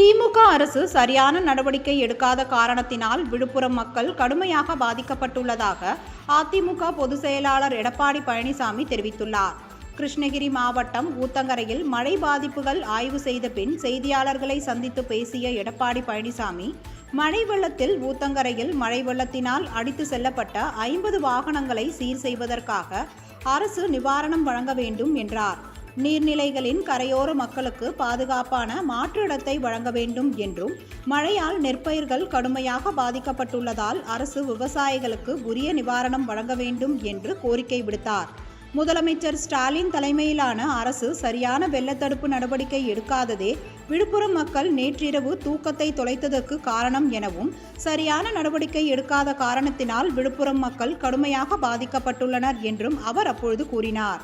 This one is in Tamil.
திமுக அரசு சரியான நடவடிக்கை எடுக்காத காரணத்தினால் விழுப்புரம் மக்கள் கடுமையாக பாதிக்கப்பட்டுள்ளதாக அதிமுக பொதுச் செயலாளர் எடப்பாடி பழனிசாமி தெரிவித்துள்ளார். கிருஷ்ணகிரி மாவட்டம் ஊத்தங்கரையில் மழை பாதிப்புகள் ஆய்வு செய்த பின் செய்தியாளர்களை சந்தித்து பேசிய எடப்பாடி பழனிசாமி மழை வெள்ளத்தில் ஊத்தங்கரையில் மழை வெள்ளத்தினால் அடித்து செல்லப்பட்ட ஐம்பது வாகனங்களை சீர் செய்வதற்காக அரசு நிவாரணம் வழங்க வேண்டும் என்றார். நீர்நிலைகளின் கரையோர மக்களுக்கு பாதுகாப்பான மாற்று இடத்தை வழங்க வேண்டும் என்றும் மழையால் நெற்பயிர்கள் கடுமையாக பாதிக்கப்பட்டுள்ளதால் அரசு விவசாயிகளுக்கு உரிய நிவாரணம் வழங்க வேண்டும் என்று கோரிக்கை விடுத்தார். முதலமைச்சர் ஸ்டாலின் தலைமையிலான அரசு சரியான வெள்ளத்தடுப்பு நடவடிக்கை எடுக்காததே விழுப்புரம் மக்கள் நேற்றிரவு தூக்கத்தை தொலைத்ததற்கு காரணம் எனவும் சரியான நடவடிக்கை எடுக்காத காரணத்தினால் விழுப்புரம் மக்கள் கடுமையாக பாதிக்கப்பட்டுள்ளனர் என்றும் அவர் அப்பொழுது கூறினார்.